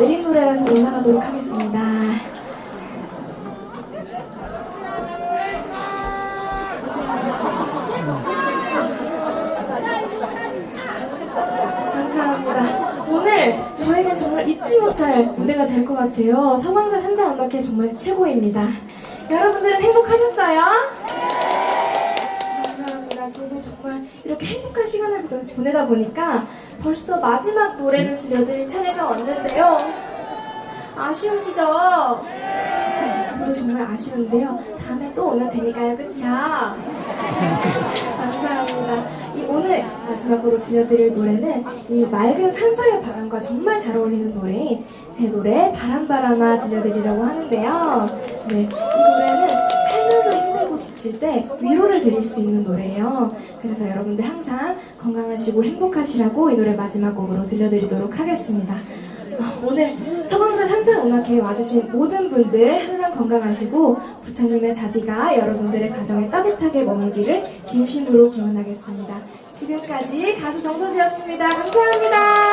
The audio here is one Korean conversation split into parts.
느린 노래라서 올라가도록 하겠습니다. 감사합니다. 오늘 저희는 정말 잊지 못할 무대가 될 것 같아요. 서방자 음악회 정말 최고입니다. 여러분들은 행복하셨어요? 정말 이렇게 행복한 시간을 보- 보내다 보니까 벌써 마지막 노래를 들려드릴 차례가 왔는데요. 아쉬우시죠? 저도 정말 아쉬운데요. 다음에 또 오면 되니까요. 그쵸? 감사합니다. 이 오늘 마지막으로 들려드릴 노래는 이 맑은 산사의 바람과 정말 잘 어울리는 노래인 제 노래 바람바람아 들려드리려고 하는데요. 네, 지칠 때 위로를 드릴 수 있는 노래예요. 그래서 여러분들 항상 건강하시고 행복하시라고 이 노래 마지막 곡으로 들려드리도록 하겠습니다. 어, 오늘 서강사 산사음악회에 와주신 모든 분들 항상 건강하시고 부처님의 자비가 여러분들의 가정에 따뜻하게 머물기를 진심으로 기원하겠습니다. 지금까지 가수 정소지였습니다. 감사합니다.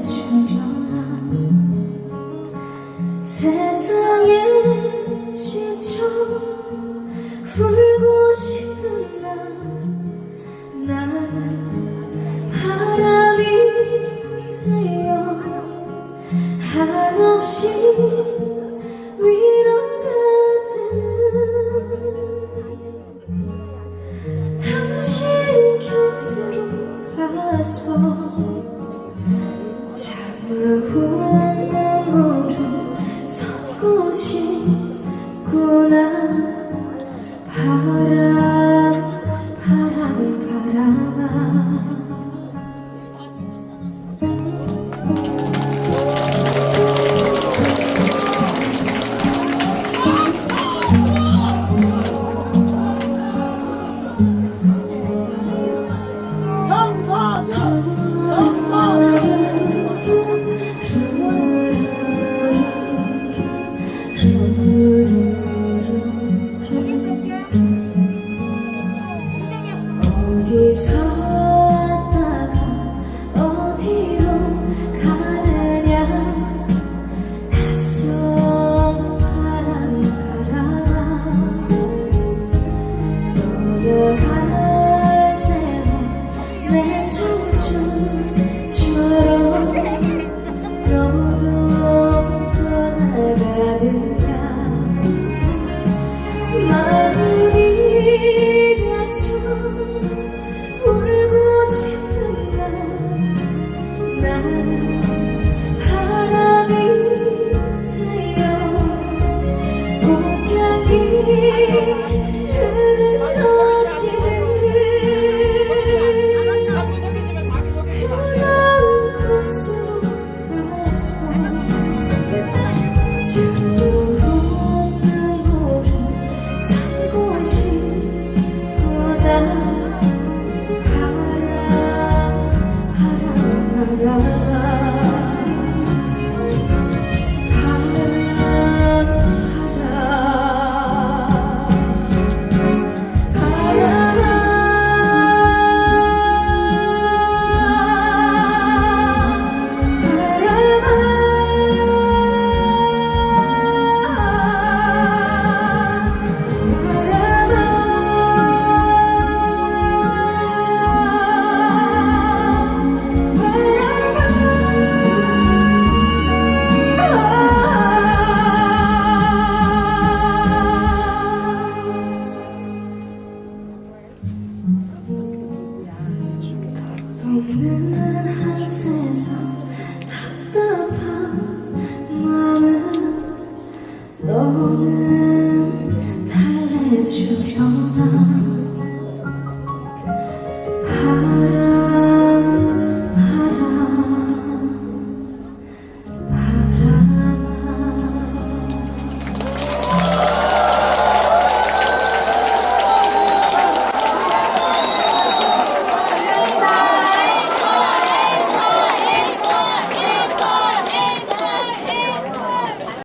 달래 차가운 눈물을 섞고 싶 어디